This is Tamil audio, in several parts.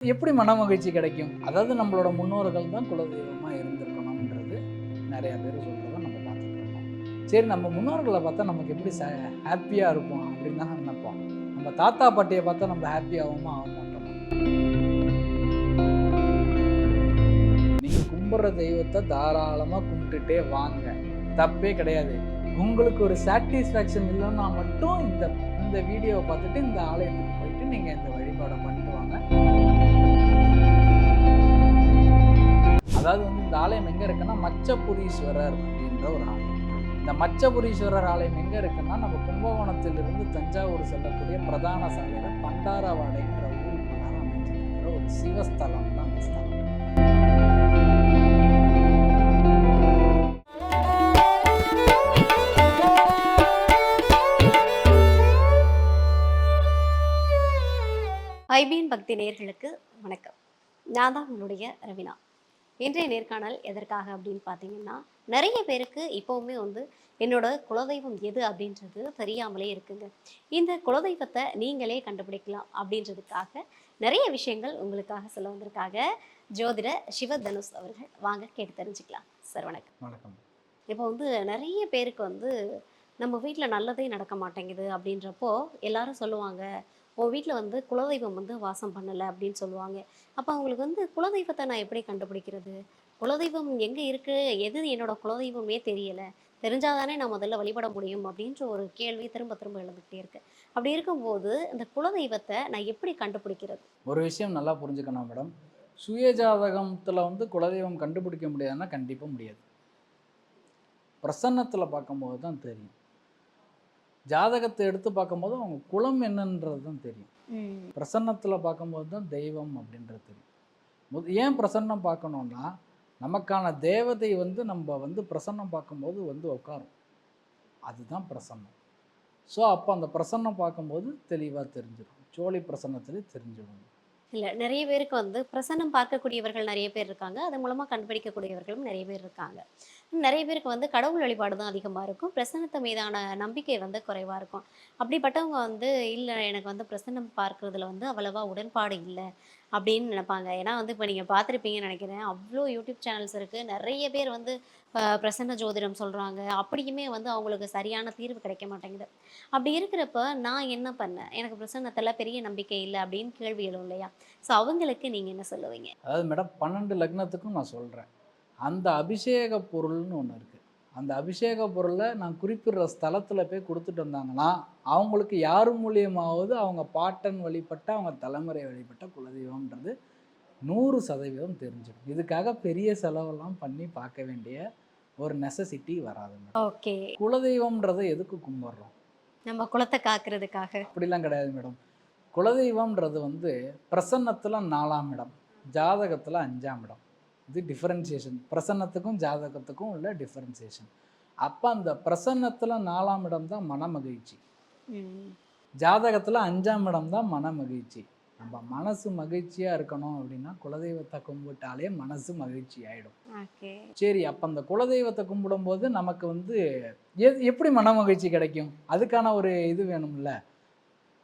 எப்படி மன மகிழ்ச்சி கிடைக்கும்? அதாவது நம்மளோட முன்னோர்கள் தான் குலதெய்வமாக இருந்திருக்கணும்ன்றது நிறைய பேர் சொல்கிறத நம்ம பார்த்துருக்கோம் சரி நம்ம முன்னோர்களை பார்த்தா நமக்கு எப்படி ச ஹாப்பியாக இருப்போம் அப்படின்னு தான் நினைப்போம். நம்ம தாத்தா பாட்டியை பார்த்தா நம்ம ஹாப்பியாகவும் ஆக மாட்டோம். நீங்கள் கும்பிட்ற தெய்வத்தை தாராளமாக கும்பிட்டுட்டே வாங்க. தப்பே கிடையாது. உங்களுக்கு ஒரு சாட்டிஸ்ஃபேக்ஷன் இல்லைன்னா மட்டும் இந்த இந்த வீடியோவை பார்த்துட்டு இந்த ஆலயத்துக்கு போயிட்டு நீங்கள் இந்த வழிபாடை அதாவது வந்து இந்த ஆலயம் எங்கே இருக்குன்னா மச்சபுரீஸ்வரர் அப்படின்ற ஒரு ஆலயம். இந்த மச்சபுரீஸ்வரர் ஆலயம் எங்கே இருக்குன்னா நம்ம கும்பகோணத்திலிருந்து தஞ்சாவூர் செல்லக்கூடிய பிரதான சாலையில் பண்டாரவாடைன்ற ஊருக்குள்ளார அமைஞ்சிருக்கிற ஒரு சிவஸ்தலம் தான் அந்த ஸ்தலம். ஐபிஎன் பக்தி நேர்களுக்கு வணக்கம். நான் தான் உங்களுடைய ரவினா. இன்றைய நேர்காணல் எதற்காக அப்படின்னு பார்த்தீங்கன்னா நிறைய பேருக்கு இப்போவுமே வந்து என்னோட குலதெய்வம் எது அப்படின்றது தெரியாமலே இருக்குங்க. இந்த குலதெய்வத்தை நீங்களே கண்டுபிடிக்கலாம் அப்படின்றதுக்காக நிறைய விஷயங்கள் உங்களுக்காக சொல்ல வந்திருக்காங்க. ஜோதிட சிவதனுஷ் அவர்கள். வாங்க கேட்டு தெரிஞ்சுக்கலாம். சார் வணக்கம். வணக்கம். இப்போ வந்து நிறைய பேருக்கு வந்து நம்ம வீட்டில் நல்லதே நடக்க மாட்டேங்குது அப்படின்றப்போ எல்லாரும் சொல்லுவாங்க உன் வீட்டில் வந்து குலதெய்வம் வந்து வாசம் பண்ணலை அப்படின்னு சொல்லுவாங்க. அப்போ அவங்களுக்கு வந்து குலதெய்வத்தை நான் எப்படி கண்டுபிடிக்கிறது? குலதெய்வம் எங்கே இருக்குது எது என்னோட குலதெய்வமே தெரியலை. தெரிஞ்சாதானே நான் முதல்ல வழிபட முடியும் அப்படின்ற ஒரு கேள்வி திரும்ப திரும்ப எழுந்துக்கிட்டே இருக்கு. அப்படி இருக்கும்போது இந்த குலதெய்வத்தை நான் எப்படி கண்டுபிடிக்கிறது? ஒரு விஷயம் நல்லா புரிஞ்சுக்கணும் மேடம். சுயஜாதகத்தில் வந்து குலதெய்வம் கண்டுபிடிக்க முடியாதுன்னா கண்டிப்பாக முடியாது. பிரசன்னத்தில் பார்க்கும்போது தான் தெரியும். ஜாதகத்தை எடுத்து பார்க்கும்போது அவங்க குலம் என்னன்றது தான் தெரியும். பிரசன்னத்தில் பார்க்கும்போது தான் தெய்வம் அப்படின்றது தெரியும். ஏன் பிரசன்னம் பார்க்கணுன்னா நமக்கான தேவதை வந்து நம்ம வந்து பிரசன்னம் பார்க்கும்போது வந்து உட்காரும் அதுதான் பிரசன்னம். ஸோ அப்போ அந்த பிரசன்னம் பார்க்கும்போது தெளிவாக தெரிஞ்சிடும். சோழி பிரசன்னத்திலே தெரிஞ்சிடும். இல்லை நிறைய பேருக்கு வந்து பிரசன்னம் பார்க்கக்கூடியவர்கள் நிறைய பேர் இருக்காங்க. அது மூலமாக கண்டுபிடிக்கக்கூடியவர்களும் நிறைய பேர் இருக்காங்க. நிறைய பேருக்கு வந்து கடவுள் வழிபாடு தான் அதிகமாக இருக்கும். பிரசன்னத்தை மீதான நம்பிக்கை வந்து குறைவாக இருக்கும். அப்படிப்பட்டவங்க வந்து இல்லை எனக்கு வந்து பிரசன்னம் பார்க்குறதுல வந்து அவ்வளவா உடன்பாடு இல்லை. அப்படின்னு நினைப்பாங்க. ஏன்னா வந்து இப்போ நீங்கள் பார்த்துருப்பீங்கன்னு நினைக்கிறேன். அவ்வளோ யூடியூப் சேனல்ஸ் இருக்குது நிறைய பேர் வந்து பிரசன்ன ஜோதிடம் சொல்கிறாங்க அப்படியுமே வந்து அவங்களுக்கு சரியான தீர்வு கிடைக்க மாட்டேங்குது. அப்படி இருக்கிறப்ப நான் என்ன பண்ணேன்? எனக்கு பிரசன்னத்தில் பெரிய நம்பிக்கை இல்லை அப்படின்னு கேள்வி எழும் இல்லையா? ஸோ அவங்களுக்கு நீங்கள் என்ன சொல்லுவீங்க? அதாவது மேடம் பன்னெண்டு லக்னத்துக்கும் நான் சொல்கிறேன் அந்த அபிஷேக பொருள்னு ஒன்று இருக்குது அந்த அபிஷேக பொருளை நான் குறிப்பிடுற ஸ்தலத்தில் போய் கொடுத்துட்டு வந்தாங்கன்னா அவங்களுக்கு யார் மூலியமாவது அவங்க பாட்டன் வழிபட்ட அவங்க தலைமுறை வழிபட்ட குலதெய்வம்ன்றது நூறு சதவீதம் தெரிஞ்சிடும். இதுக்காக பெரிய செலவெல்லாம் பண்ணி பார்க்க வேண்டிய ஒரு நெசசிட்டி வராது மேடம் ஓகே. குலதெய்வம்ன்றதை எதுக்கு கும்பிட்றோம்? நம்ம குலத்தை காக்கிறதுக்காக. அப்படிலாம் கிடையாது மேடம். குலதெய்வம்ன்றது வந்து பிரசன்னத்தில் நாலாம் இடம் ஜாதகத்தில் அஞ்சாம் இடம். இது டிஃபரன்சியேஷன் பிரசன்னத்துக்கும் ஜாதகத்துக்கும் உள்ள டிஃபரன்சியேஷன் அப்போ அந்த பிரசன்னத்தில் நாலாம் இடம் தான் மனமகிழ்ச்சி. ம் ஜாதகத்தில் அஞ்சாம் இடம் தான் மனமகிழ்ச்சி. நம்ம மனசு மகிழ்ச்சியாக இருக்கணும் அப்படின்னா குலதெய்வத்தை கும்பிட்டாலே மனசு மகிழ்ச்சி ஆகிடும் சரி அப்போ அந்த குலதெய்வத்தை கும்பிடும்போது நமக்கு வந்து எப்படி மன மகிழ்ச்சி கிடைக்கும்? அதுக்கான ஒரு இது வேணும்ல.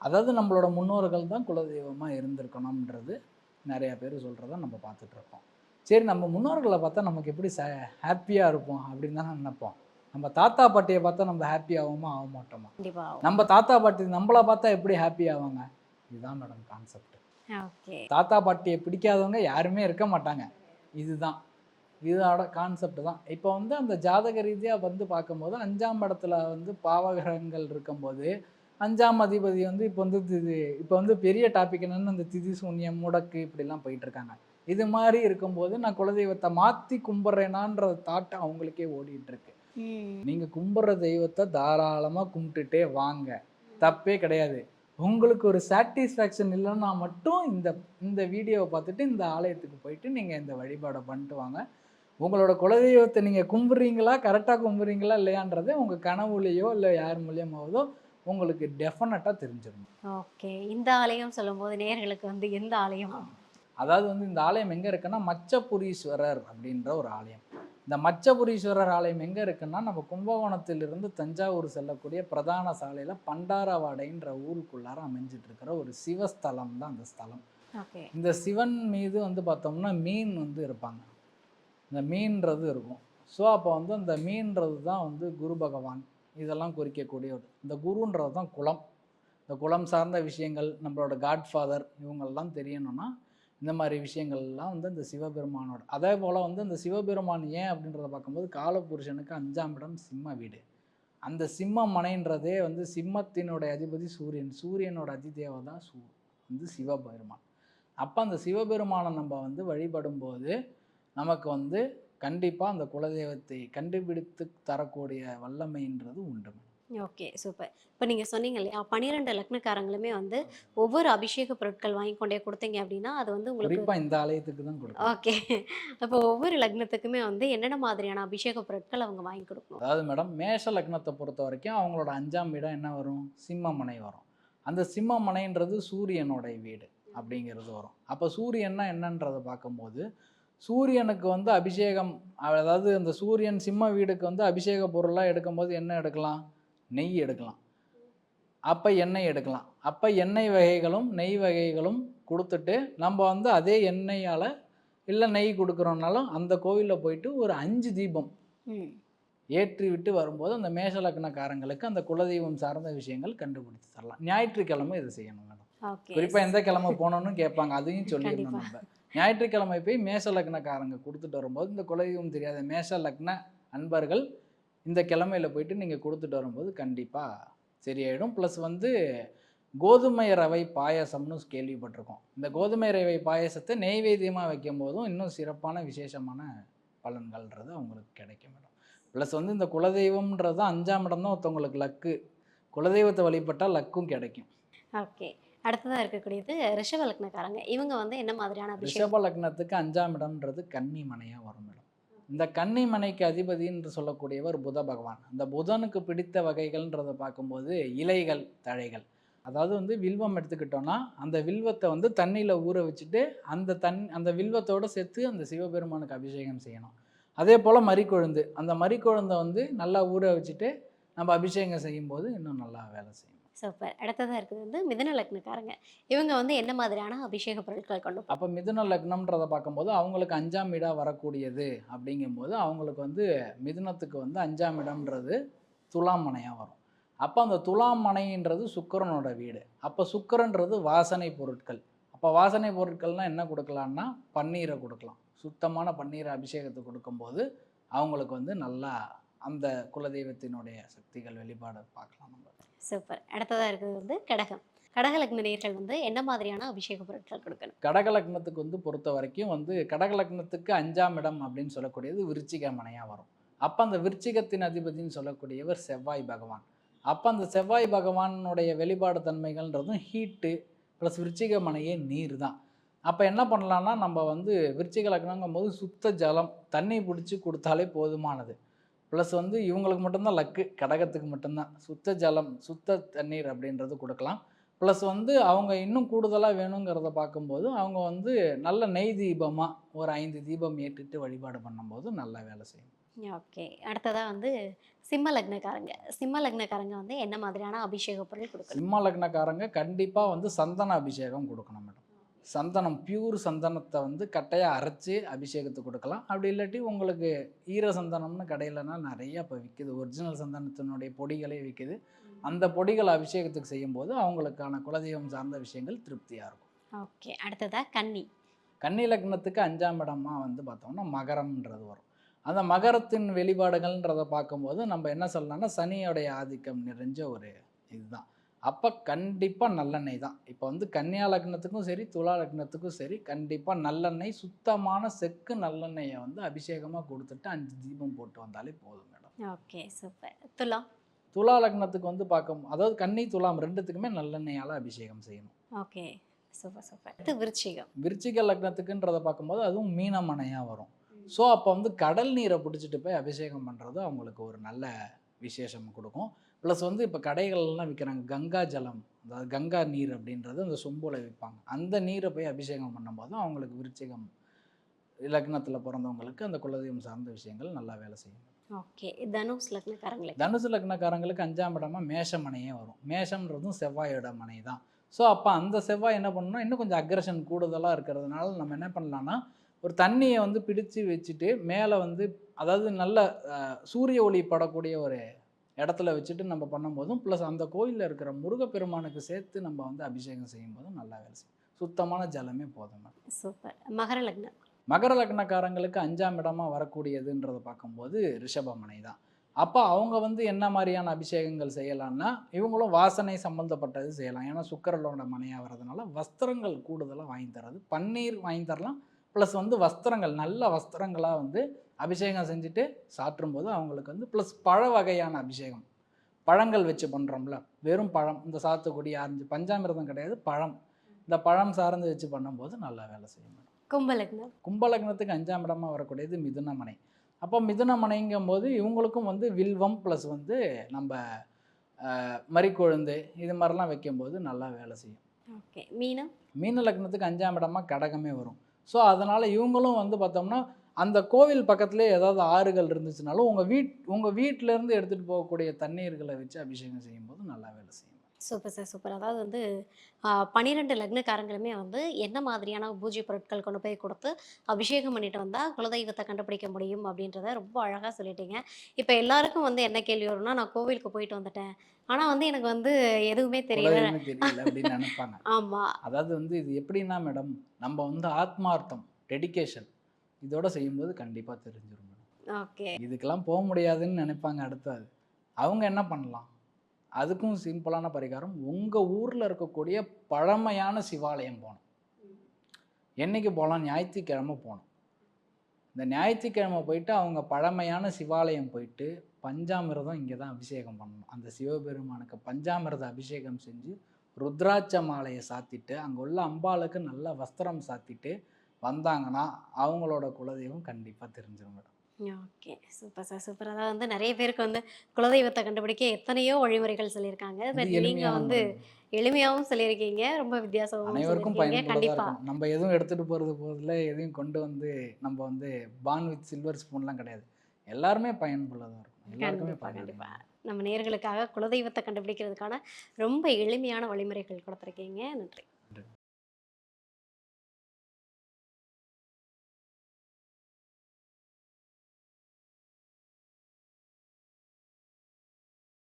அதாவது நம்மளோட முன்னோர்கள் தான் குலதெய்வமாக இருந்திருக்கணும்ன்றது நிறைய பேர் சொல்கிறத நம்ம பார்த்துட்டு இருக்கோம். சரி நம்ம முன்னோர்களை பார்த்தா நமக்கு எப்படி ச ஹாப்பியாக இருப்போம் அப்படின்னு தான் நினைப்போம். நம்ம தாத்தா பாட்டியை பார்த்தா நம்ம ஹாப்பி ஆகுமா ஆக மாட்டோமா? நம்ம தாத்தா பாட்டி நம்மளை பார்த்தா எப்படி ஹாப்பி ஆவாங்க? இதுதான் மேடம் கான்செப்ட் தாத்தா பாட்டியை பிடிக்காதவங்க யாருமே இருக்க மாட்டாங்க. இதுதான். இதோட கான்செப்ட் தான். இப்போ வந்து அந்த ஜாதக ரீதியாக வந்து பார்க்கும்போது அஞ்சாம் இடத்துல வந்து பாவகிரகங்கள் இருக்கும்போது அஞ்சாம் அதிபதி வந்து இப்போ வந்து திதி இப்போ வந்து பெரிய டாபிக் என்னன்னு அந்த திதி சூன்யம் முடக்கு இப்படிலாம் போயிட்டு இருக்காங்க. இது மாதிரி இருக்கும்போது நான் குலதெய்வத்தை மாற்றி கும்பிட்றேனான்ற தாட் அவங்களுக்கே ஓடிட்டு இருக்கு ம். நீங்கள் கும்பிட்ற தெய்வத்தை தாராளமாக கும்பிட்டுட்டே வாங்க. தப்பே கிடையாது. உங்களுக்கு ஒரு சாட்டிஸ்ஃபேக்ஷன் இல்லைன்னா மட்டும் இந்த இந்த வீடியோவை பார்த்துட்டு இந்த ஆலயத்துக்கு போயிட்டு நீங்கள் இந்த வழிபாடை பண்ணிட்டு வாங்க. உங்களோட குலதெய்வத்தை நீங்கள் கும்பிட்றீங்களா? கரெக்டாக கும்பிட்றீங்களா? இல்லையான்றதை உங்கள் கனவுலையோ இல்லை யார் மூலியமாவதோ உங்களுக்கு டெஃபினட்டாக தெரிஞ்சிடும் ஓகே இந்த ஆலயம் சொல்லும்போது நேயர்களுக்கு வந்து எந்த ஆலயம்? அதாவது வந்து இந்த ஆலயம் எங்கே இருக்குன்னா மச்சபுரீஸ்வரர் அப்படின்ற ஒரு ஆலயம். இந்த மச்சபுரீஸ்வரர் ஆலயம் எங்கே இருக்குன்னா நம்ம கும்பகோணத்திலிருந்து தஞ்சாவூர் செல்லக்கூடிய பிரதான சாலையில் பண்டாரவாடைன்ற ஊருக்குள்ளார அமைஞ்சிட்டு இருக்கிற ஒரு சிவஸ்தலம் தான் அந்த ஸ்தலம். இந்த சிவன் மீது வந்து பார்த்தோம்னா மீன் வந்து இருப்பாங்க. இந்த மீன்றது இருக்கும். ஸோ அப்போ வந்து அந்த மீன்றது தான் வந்து குரு பகவான். இதெல்லாம் குறிக்கக்கூடிய ஒரு இந்த குருன்றது தான் குலம் இந்த குலம் சார்ந்த விஷயங்கள் நம்மளோட காட்ஃபாதர் இவங்கெல்லாம் தெரியணும்னா இந்த மாதிரி விஷயங்கள்லாம் வந்து இந்த சிவபெருமானோட. அதே போல் வந்து இந்த சிவபெருமான் ஏன் அப்படின்றத பார்க்கும்போது காலபுருஷனுக்கு அஞ்சாம் இடம் சிம்ம வீடு. அந்த சிம்ம மனைன்றதே வந்து சிம்மத்தினுடைய அதிபதி சூரியன். சூரியனோட அதிதேவதா சூ வந்து சிவபெருமான். அப்போ அந்த சிவபெருமானை நம்ம வந்து வழிபடும்போது நமக்கு வந்து கண்டிப்பாக அந்த குலதெய்வத்தை கண்டுபிடித்து தரக்கூடிய வல்லமைன்றது உண்டு. Okay super. இப்போ நீங்கள் சொன்னீங்க இல்லையா பன்னிரெண்டு லக்னக்காரங்களுமே வந்து ஒவ்வொரு அபிஷேக பொருட்கள் வாங்கி கொண்டே கொடுத்தீங்க அப்படின்னா அது வந்து உங்களுக்கு இந்த ஆலயத்துக்கு தான் கொடுக்கும் ஓகே. அப்போ ஒவ்வொரு லக்னத்துக்குமே வந்து என்னென்ன மாதிரியான அபிஷேக பொருட்கள் அவங்க வாங்கி கொடுக்கணும்? அதாவது மேடம் மேஷ லக்னத்தை பொறுத்த வரைக்கும் அவங்களோட அஞ்சாம் இடம் என்ன வரும்? சிம்மமனை வரும். அந்த சிம்மமனைன்றது சூரியனோட வீடு அப்படிங்கிறது வரும். அப்போ சூரியன்னா என்னன்றதை பார்க்கும்போது சூரியனுக்கு வந்து அபிஷேகம் அதாவது அந்த சூரியன் சிம்ம வீடுக்கு வந்து அபிஷேக பொருளாக எடுக்கும்போது என்ன எடுக்கலாம்? நெய் எடுக்கலாம். அப்போ எண்ணெய் எடுக்கலாம். அப்போ எண்ணெய் வகைகளும் நெய் வகைகளும் கொடுத்துட்டு நம்ம வந்து அதே எண்ணெயால் இல்லை நெய் கொடுக்குறோம்னாலும் அந்த கோவிலில் போயிட்டு ஒரு அஞ்சு தீபம் ஏற்றி விட்டு வரும்போது அந்த மேஷ லக்னக்காரங்களுக்கு அந்த குலதெய்வம் சார்ந்த விஷயங்கள் கண்டுபிடிச்சு தரலாம். ஞாயிற்றுக்கிழமை இதை செய்யணும் மேடம். குறிப்பாக எந்த கிழமை போகணும்னு கேட்பாங்க. அதையும் சொல்லிடணும் நம்ம. ஞாயிற்றுக்கிழமை போய் மேஷ லக்னக்காரங்க கொடுத்துட்டு வரும்போது இந்த குலதெய்வம் தெரியாத மேஷ லக்ன அன்பர்கள் இந்த கிழமையில போயிட்டு நீங்கள் கொடுத்துட்டு வரும்போது கண்டிப்பாக சரியாயிடும். ப்ளஸ் வந்து கோதுமை ரவை பாயாசம்னு கேள்விப்பட்டிருக்கோம். இந்த கோதுமை ரவை பாயாசத்தை நெய்வேத்தியமாக வைக்கும் போதும் இன்னும் சிறப்பான விசேஷமான பலன்கள்ன்றது அவங்களுக்கு கிடைக்கும் மேடம். ப்ளஸ் வந்து இந்த குலதெய்வம்ன்றது அஞ்சாம் இடம் தான் ஒருத்தவங்களுக்கு லக்கு. குலதெய்வத்தை வழிபட்டால் லக்கும் கிடைக்கும். ஓகே. அடுத்ததாக இருக்கக்கூடியது ரிஷப லக்னக்காரங்க. இவங்க வந்து என்ன மாதிரியான ரிஷப லக்னத்துக்கு அஞ்சாம் இடம்ன்றது கன்னி மனையாக வரும் மேடம். இந்த கன்னி மனைக்கு அதிபதி என்று சொல்லக்கூடியவர் புத பகவான். அந்த புதனுக்கு பிடித்த வகைகள்ன்றதை பார்க்கும்போது இலைகள் தழைகள். அதாவது வந்து வில்வம் எடுத்துக்கிட்டோன்னா அந்த வில்வத்தை வந்து தண்ணியில் ஊற வச்சுட்டு அந்த தண் அந்த வில்வத்தோடு சேர்த்து அந்த சிவபெருமானுக்கு அபிஷேகம் செய்யணும். அதே போல் மறிக்கொழுந்து. அந்த மறிக்கொழுந்தை வந்து நல்லா ஊற வச்சுட்டு நம்ம அபிஷேகம் செய்யும்போது இன்னும் நல்லா வேலை செய்யும். சூப்பர் அடுத்ததாக இருக்குது வந்து மிதன லக்னக்காரங்க. இவங்க வந்து என்ன மாதிரியான அபிஷேக பொருட்களை கொண்டு அப்போ மிதுன லக்னம்ன்றதை பார்க்கும்போது அவங்களுக்கு அஞ்சாம் இடம் வரக்கூடியது அப்படிங்கும்போது அவங்களுக்கு வந்து மிதுனத்துக்கு வந்து அஞ்சாம் இடம்ன்றது துலாம் மனையாக வரும். அப்போ அந்த துலாம் மனைன்றது சுக்கரனோட வீடு. அப்போ சுக்கிரன்றது வாசனை பொருட்கள். அப்போ வாசனை பொருட்கள்னால் என்ன கொடுக்கலான்னா பன்னீரை கொடுக்கலாம். சுத்தமான பன்னீரை அபிஷேகத்தை கொடுக்கும்போது அவங்களுக்கு வந்து நல்லா அந்த குலதெய்வத்தினுடைய சக்திகள் வெளிப்பாடு பார்க்கலாம் நம்ம. சூப்பர். அடுத்ததாக இருக்கிறது வந்து கடகம். கடக லக்ன நேயர்கள் வந்து என்ன மாதிரியான அபிஷேக பொருட்கள் கொடுக்கணும்? கடக லக்னத்துக்கு வந்து பொறுத்த வரைக்கும் வந்து கடக லக்னத்துக்கு அஞ்சாம் இடம் அப்படின்னு சொல்லக்கூடியது விருச்சிக மனையாக வரும். அப்போ அந்த விருச்சிகத்தின் அதிபதின்னு சொல்லக்கூடியவர் செவ்வாய் பகவான். அப்போ அந்த செவ்வாய் பகவானுடைய வெளிப்பாடு தன்மைகள்ன்றதும் ஹீட்டு ப்ளஸ் விருச்சிக மனையே நீர் தான். அப்போ என்ன பண்ணலான்னா நம்ம வந்து விருச்சிக லக்னங்கும் போது சுத்த ஜலம் தண்ணி பிடிச்சி கொடுத்தாலே போதுமானது. ப்ளஸ் வந்து இவங்களுக்கு மட்டும்தான் லக்கு கடகத்துக்கு மட்டும்தான். சுத்த ஜலம் சுத்த தண்ணீர் அப்படின்றது கொடுக்கலாம். ப்ளஸ் வந்து அவங்க இன்னும் கூடுதலாக வேணுங்கிறத பார்க்கும்போது அவங்க வந்து நல்ல நெய் தீபமாக ஒரு ஐந்து தீபம் ஏற்றிட்டு வழிபாடு பண்ணும்போது நல்லா வேலை செய்யும். ஓகே. அடுத்ததாக வந்து சிம்ம லக்னக்காரங்க. சிம்ம லக்னக்காரங்க வந்து என்ன மாதிரியான அபிஷேக பொருள் கொடுக்கணும்? சிம்ம லக்னக்காரங்க கண்டிப்பாக வந்து சந்தன அபிஷேகம் கொடுக்கணும் மேடம். சந்தனம் பியூர் சந்தனத்தை வந்து கட்டையாக அரைச்சி அபிஷேகத்துக்கு கொடுக்கலாம். அப்படி இல்லாட்டி உங்களுக்கு ஈர சந்தனம்னு கடையிலனா நிறைய இப்போ விற்கிது ஒரிஜினல் சந்தனத்தினுடைய பொடிகளே விற்கிது அந்த பொடிகள் அபிஷேகத்துக்கு செய்யும்போது அவங்களுக்கான குலதெய்வம் சார்ந்த விஷயங்கள் திருப்தியாக இருக்கும். ஓகே. அடுத்ததாக கன்னி. கன்னி லக்னத்துக்கு அஞ்சாம் இடமா வந்து பார்த்தோம்னா மகரம்ன்றது வரும். அந்த மகரத்தின் வெளிப்பாடுகள்ன்றதை பார்க்கும்போது நம்ம என்ன சொல்லலாம்னா சனியோடைய ஆதிக்கம் நிறைஞ்ச ஒரு இதுதான். அப்போ கண்டிப்பாக நல்லெண்ணெய் தான். இப்போ வந்து கன்னியா லக்னத்துக்கும் சரி துலா லக்னத்துக்கும் சரி கண்டிப்பாக நல்லெண்ணெய் சுத்தமான செக்கு நல்லெண்ணெயை வந்து அபிஷேகமாக கொடுத்துட்டு அஞ்சு தீபம் போட்டு வந்தாலே போதும் மேடம். Okay super. துலாம் துலா லக்னத்துக்கு வந்து பார்க்கும் அதாவது கன்னி துலாம் ரெண்டுத்துக்குமே நல்லெண்ணெயால் அபிஷேகம் செய்யணும். Okay super super. விருச்சிகம். விருச்சிக லக்னத்துக்குன்றதை பார்க்கும்போது அதுவும் மீனமனையாக வரும். ஸோ அப்போ வந்து கடல் நீரை பிடிச்சிட்டு போய் அபிஷேகம் பண்ணுறது அவங்களுக்கு ஒரு நல்ல விசேஷம் கொடுக்கும். ப்ளஸ் வந்து இப்போ கடைகள்லாம் விற்கிறாங்க கங்கா ஜலம் அதாவது கங்கா நீர் அப்படின்றது அந்த சொம்புல விற்பாங்க அந்த நீரை போய் அபிஷேகம் பண்ணும்போது அவங்களுக்கு விருச்சிகம் லக்னத்தில் பிறந்தவங்களுக்கு அந்த குலதெய்வம் சார்ந்த விஷயங்கள் நல்லா வேலை செய்யும். ஓகே தனுஷ் லக்னக்காரங்களுக்கு தனுசு லக்னக்காரங்களுக்கு அஞ்சாம் இடமா மேஷமனையே வரும். மேஷம்ன்றதும் செவ்வாயோட மனை தான். ஸோ அப்போ அந்த செவ்வாய் என்ன பண்ணணும் இன்னும் கொஞ்சம் அக்ரஷன் கூடுதலாக இருக்கிறதுனால நம்ம என்ன பண்ணலாம்னா ஒரு தண்ணியை வந்து பிடிச்சு வச்சுட்டு மேலே வந்து அதாவது நல்ல சூரிய ஒளி படக்கூடிய ஒரு இடத்துல வச்சுட்டு நம்ம பண்ணும்போதும் ப்ளஸ் அந்த கோயிலில் இருக்கிற முருகப்பெருமானுக்கு சேர்த்து நம்ம வந்து அபிஷேகம் செய்யும்போதும் நல்லா வேலை செய்யும். சுத்தமான ஜலமே போதும் மேடம் சூப்பர். மகர லக்னம். மகர லக்னக்காரங்களுக்கு அஞ்சாம் இடமா வரக்கூடியதுன்றதை பார்க்கும்போது ரிஷபமனை தான். அப்போ அவங்க வந்து என்ன மாதிரியான அபிஷேகங்கள் செய்யலாம்னா இவங்களும் வாசனை சம்மந்தப்பட்டது செய்யலாம். ஏன்னா சுக்கரலோட மனையாக வர்றதுனால வஸ்திரங்கள் கூடுதலாக வாங்கி தர்றது பன்னீர் வாங்கி தரலாம் ப்ளஸ் வந்து வஸ்திரங்கள் நல்ல வஸ்திரங்களாக வந்து அபிஷேகம் செஞ்சுட்டு சாற்றும்போது அவங்களுக்கு வந்து ப்ளஸ் பழ வகையான அபிஷேகம். பழங்கள் வச்சு பண்ணுறோம்ல வெறும் பழம். இந்த சாத்துக்குடி ஆரஞ்சு பஞ்சாமிர்தம் கிடையாது பழம். இந்த பழம் சார்ந்து வச்சு பண்ணும்போது நல்லா வேலை செய்யும் கும்ப லக்னம் கும்பலக்னத்துக்கு அஞ்சாம் இடமா வரக்கூடியது மிதுனமனை. அப்போ மிதுனமனைங்கும் போது இவங்களுக்கும் வந்து வில்வம் ப்ளஸ் வந்து நம்ம மறிக்கொழுந்து இது மாதிரிலாம் வைக்கும்போது நல்லா வேலை செய்யும். ஓகே. மீனம்? மீன லக்னத்துக்கு அஞ்சாம் இடமா கடகமே வரும். ஸோ அதனால் இவங்களும் வந்து பார்த்தோம்னா அந்த கோவில் பக்கத்துலேயே ஏதாவது ஆறுகள் இருந்துச்சுனாலும் உங்கள் வீட் உங்கள் வீட்டிலேருந்து எடுத்துகிட்டு போகக்கூடிய தண்ணீர்களை வச்சு அபிஷேகம் செய்யும்போது நல்லா வேலை செய்யும். Super sir super. அதாவது வந்து பன்னிரெண்டு லக்னக்காரங்களுமே வந்து என்ன மாதிரியான பூஜை பொருட்கள் கொண்டு போய் கொடுத்து அபிஷேகம் பண்ணிட்டு வந்தால் குலதெய்வத்தை கண்டுபிடிக்க முடியும் அப்படின்றத ரொம்ப அழகாக சொல்லிட்டீங்க. இப்போ எல்லாருக்கும் வந்து என்ன கேள்வி வரும்னா நான் கோவிலுக்கு போயிட்டு வந்துட்டேன். ஆனால் வந்து எனக்கு வந்து எதுவுமே தெரியல. அப்படின்னு நினைப்பாங்க. ஆமாம் அதாவது வந்து இது எப்படின்னா மேடம் நம்ம வந்து ஆத்மார்த்தம் டெடிகேஷன் இதோட செய்யும்போது கண்டிப்பாக தெரிஞ்சிடும் மேடம். ஓகே. இதுக்கெல்லாம் போக முடியாதுன்னு நினைப்பாங்க அடுத்தது அவங்க என்ன பண்ணலாம்? அதுக்கும் சிம்பிளான பரிகாரம் உங்கள் ஊரில் இருக்கக்கூடிய பழமையான சிவாலயம் போகணும். என்னைக்கு போகலாம்? ஞாயிற்றுக்கிழமை போகணும். இந்த ஞாயிற்றுக்கிழமை போயிட்டு அவங்க பழமையான சிவாலயம் போயிட்டு பஞ்சாமிர்தம் இங்கே தான் அபிஷேகம் பண்ணணும். அந்த சிவபெருமானுக்கு பஞ்சாமிர்த அபிஷேகம் செஞ்சு ருத்ராட்ச மாலையை சாத்திட்டு அங்கே உள்ள அம்பாளுக்கு நல்ல வஸ்திரம் சாத்திட்டு வந்தாங்கன்னா அவங்களோட குலதெய்வம் கண்டிப்பாக தெரிஞ்சிடும் madam. Okay. Super sir super. அதாவது வந்து நிறைய பேருக்கு வந்து குலதெய்வத்தை கண்டுபிடிக்க எத்தனையோ வழிமுறைகள் சொல்லியிருக்காங்க. பட் எளிமையான வந்து. எளிமையாகவும் சொல்லியிருக்கீங்க ரொம்ப வித்தியாசமாகவும் அனைவருக்கும் கண்டிப்பாக நம்ம எதுவும் எடுத்துகிட்டு போகிறது போதில் எதையும் கொண்டு வந்து நம்ம வந்து பான் வித் சில்வர் ஸ்பூன்லாம் கிடையாது. எல்லாருமே பயனுள்ளதாக இருக்கும். கண்டிப்பா கண்டிப்பா. நம்ம நேர்களுக்காக குலதெய்வத்தை கண்டுபிடிக்கிறதுக்கான ரொம்ப எளிமையான வழிமுறைகள் கொடுத்துருக்கீங்க. நன்றி.